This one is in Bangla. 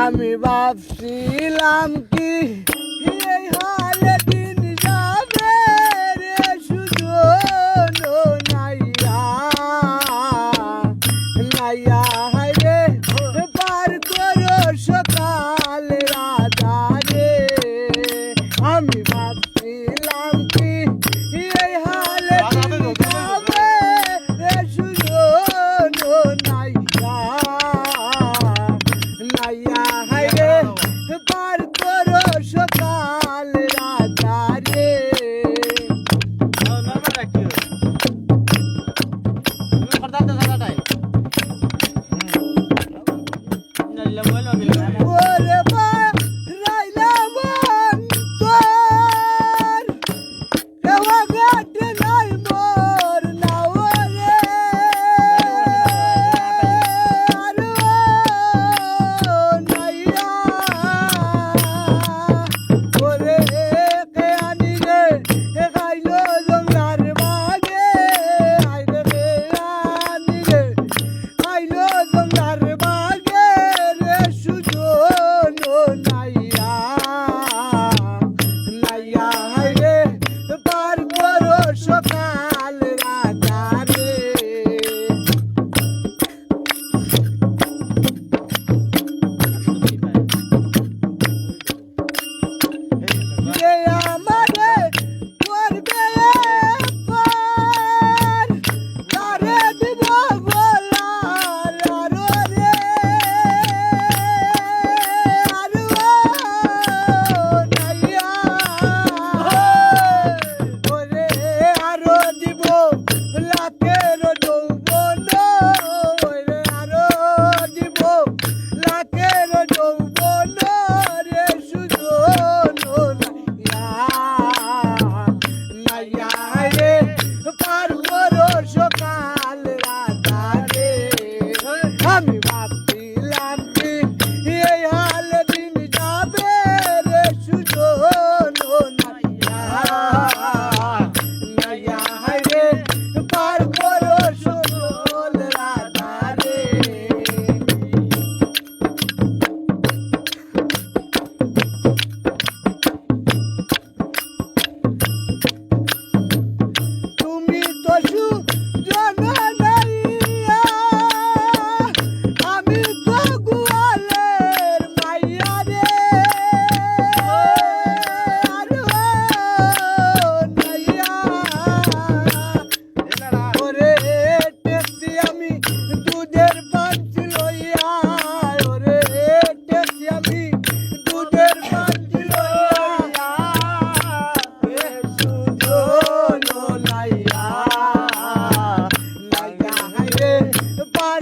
আমি ভাবছিলাম কি el abuelo que yeah. আমি বাপ the body.